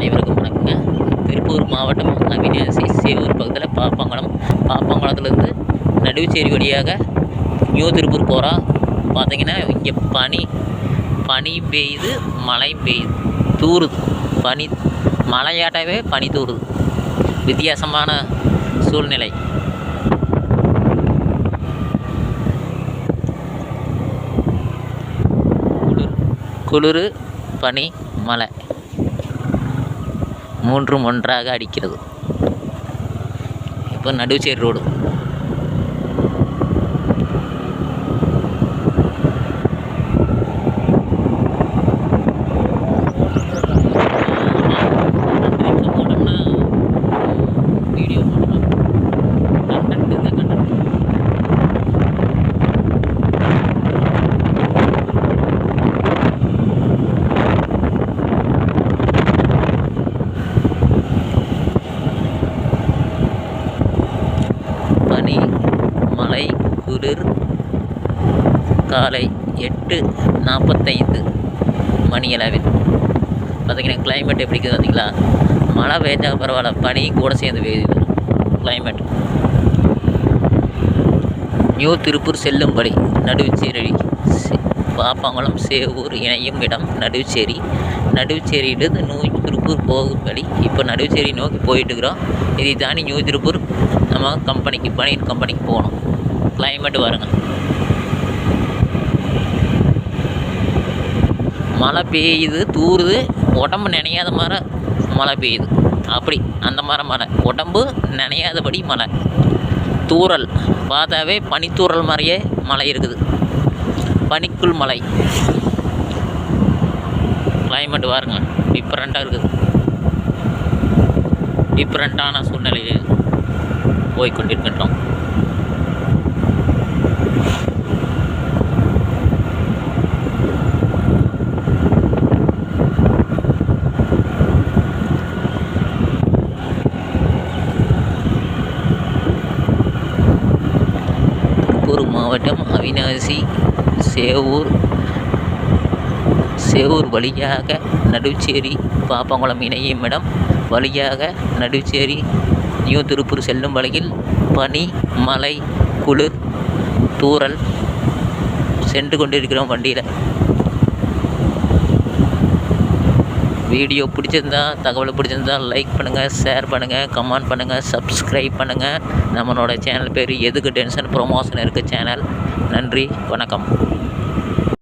அனைவருக்கும் வணக்கங்க. திருப்பூர் மாவட்டம் அவிநாசி சேவூர் பக்கத்தில் பாப்பாங்குளம். பாப்பாங்குளத்துலேருந்து நடுவுச்சேரி வழியாக நியூ திருப்பூர் போகிறோம் பார்த்தீங்கன்னா இங்கே பனி பனி பெய்யுது மழை பெய்யுது தூருது. பனி மழையாட்டவே பனி தூருது. வித்தியாசமான சூழ்நிலை. குளிர் குளிர் பனி மழை. மூன்றும் ஒன்றாக அடிக்கிறது. இப்போ நடுச்சேரி ரோடு. மழை குளிர் காலை எட்டு நாற்பத்தைந்து மணியளவில். பார்த்திங்கன்னா கிளைமேட் எப்படி இருக்குது பார்த்திங்களா? மழை பெஞ்சா பரவாயில்ல பனி கூட சேர்ந்து பெய்யுது. கிளைமேட் நியூ திருப்பூர் செல்லும்படி நடுவுச்சேரி செ- பாப்பாங்குளம் சேவூர் இணையும் இடம் நடுவுச்சேரி. நடுவுச்சேரியிலிருந்து நியூ திருப்பூர் போகும் வழி இப்போ நடுவுச்சேரி நோக்கி போயிட்டுருக்குறோம். இதை தாண்டி நியூ திருப்பூர் நம்ம கம்பெனிக்கு பனியன் கம்பெனிக்கு போகணும். கிளைமேட் பாருங்க மழை பெய்யுது தூறுது உடம்பு நினையாத மாதிரி மழை பெய்யுது. அப்படி அந்த மாதிரி மழை. உடம்பு நினையாதபடி மழை. தூறல். பார்த்தாவே பனித்தூறல் மாதிரியே மழை இருக்குது. பனிக்குள் மழை. கிளைமேட் பாருங்க. டிஃப்ரெண்ட்டாக இருக்குது. டிஃப்ரெண்ட்டான சூழ்நிலையில் போய் கொண்டிருக்கின்றோம். திருப்பூர் மாவட்டம் அவிநாசி சேவூர் சேவூர் வழியாக நடுச்சேரி பாப்பங்குளம் இணையும் இடம் வழியாக நடுச்சேரி நியூ திருப்பூர் செல்லும் வழியில் பனி மலை குளிர் தூறல் சென்று கொண்டிருக்கிறோம் வண்டியில். வீடியோ பிடிச்சிருந்தா தகவல் பிடிச்சிருந்தா லைக் பண்ணுங்கள் ஷேர் பண்ணுங்கள் கமெண்ட் பண்ணுங்கள் சப்ஸ்கிரைப் பண்ணுங்கள் நம்மளோட சேனல் பேர் எதுக்கு டென்ஷன் ப்ரொமோஷன் இருக்குது சேனல் நன்றி வணக்கம்.